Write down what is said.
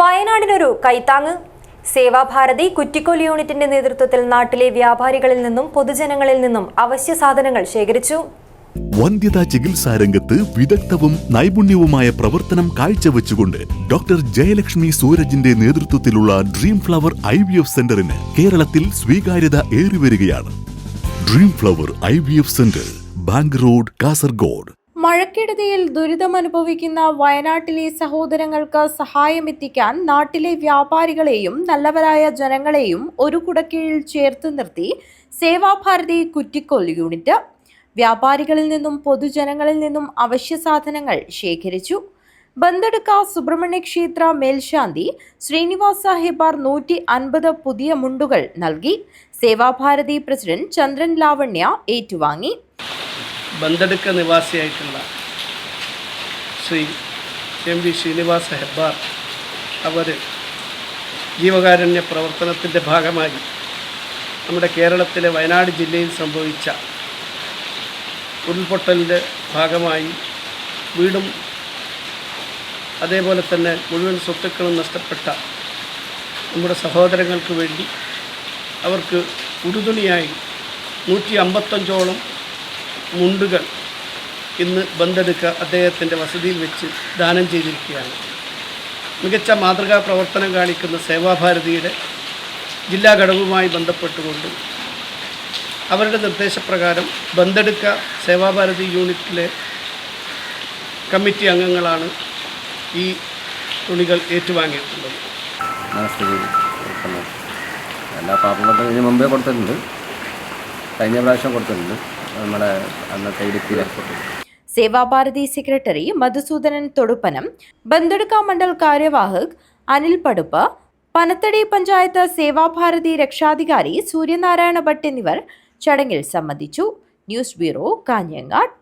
വയനാടിനൊരു കൈത്താങ്ങ്. സേവാഭാരതി കുറ്റിക്കോൽ യൂണിറ്റിന്റെ നേതൃത്വത്തിൽ നാട്ടിലെ വ്യാപാരികളിൽ നിന്നും പൊതുജനങ്ങളിൽ നിന്നും അവശ്യ സാധനങ്ങൾ ശേഖരിച്ചു. വന്ധ്യതാ ചികിത്സാ രംഗത്ത് വിദഗ്ധവും നൈപുണ്യവുമായ പ്രവർത്തനം കാഴ്ചവെച്ചുകൊണ്ട് ഡോക്ടർ ജയലക്ഷ്മി സൂരജിന്റെ നേതൃത്വത്തിലുള്ള dream flower I V F സെന്ററിന് കേരളത്തിൽ സ്വീകാര്യത ഏറിവരികയാണ്. Dream flower I V F centre bank road Kasaragod. മഴക്കെടുതിയിൽ ദുരിതമനുഭവിക്കുന്ന വയനാട്ടിലെ സഹോദരങ്ങൾക്ക് സഹായമെത്തിക്കാൻ നാട്ടിലെ വ്യാപാരികളെയും നല്ലവരായ ജനങ്ങളെയും ഒരു കുടക്കീഴിൽ ചേർത്ത് നിർത്തി സേവാഭാരതി കുറ്റിക്കോൽ യൂണിറ്റ്. വ്യാപാരികളിൽ നിന്നും പൊതുജനങ്ങളിൽ നിന്നും അവശ്യ സാധനങ്ങൾ ശേഖരിച്ചു. ബന്തെടുക്ക സുബ്രഹ്മണ്യ ക്ഷേത്ര മേൽശാന്തി ശ്രീനിവാസ് ഹെബാർ നൂറ്റി അൻപത് പുതിയ മുണ്ടുകൾ നൽകി. സേവാഭാരതി പ്രസിഡന്റ് ചന്ദ്രൻ ലാവണ്യ ഏറ്റുവാങ്ങി. ബന്തെടുക്ക നിവാസിയായിട്ടുള്ള ശ്രീ എം വി ശ്രീനിവാസ ഹെബ്ബാർ അവർ ജീവകാരുണ്യ പ്രവർത്തനത്തിന്റെ ഭാഗമായി നമ്മുടെ കേരളത്തിലെ വയനാട് ജില്ലയിൽ സംഭവിച്ച ഉരുൾപൊട്ടലിന്റെ ഭാഗമായി വീടും അതേപോലെ തന്നെ മുഴുവൻ സ്വത്തുക്കളും നഷ്ടപ്പെട്ട നമ്മുടെ സഹോദരങ്ങൾക്ക് വേണ്ടി അവർക്ക് ഉടുതുണിയായി നൂറ്റി അമ്പത്തഞ്ചോളം മുണ്ടുകൾ ഇന്ന് ബന്തെടുക്ക അദ്ദേഹത്തിന്റെ വസതിയിൽ വെച്ച് ദാനം ചെയ്തിരിക്കുകയാണ്. മികച്ച മാതൃകാ പ്രവർത്തനം കാണിക്കുന്ന സേവാഭാരതിയുടെ ജില്ലാ ഘടകവുമായി ബന്ധപ്പെട്ടുകൊണ്ട് അവരുടെ നിർദ്ദേശപ്രകാരം ബന്ധെടുക്ക സേവാഭാരതി യൂണിറ്റിലെ കമ്മിറ്റി അംഗങ്ങളാണ് ഈ തുണികൾ ഏറ്റുവാങ്ങിയിട്ടുള്ളത്. എല്ലാ പാർട്ടികളും മുമ്പേ കൊടുത്തിട്ടുണ്ട്. കഴിഞ്ഞ പ്രാവശ്യം കൊടുത്തിട്ടുണ്ട്. നമ്മുടെ അന്നത്തെ ഇടുക്കി സേവാഭാരതി സെക്രട്ടറി മധുസൂദനൻ തൊടുപ്പനം ബന്ദുടുക്ക മണ്ഡൽ കാര്യവാഹക് അനിൽ പടുപ്പ് പനത്തടി പഞ്ചായത്ത് സേവാഭാരതി രക്ഷാധികാരി സൂര്യനാരായണ ഭട്ട് എന്നിവർ ചടങ്ങിൽ സംബന്ധിച്ചു. News bureau Kanhangad.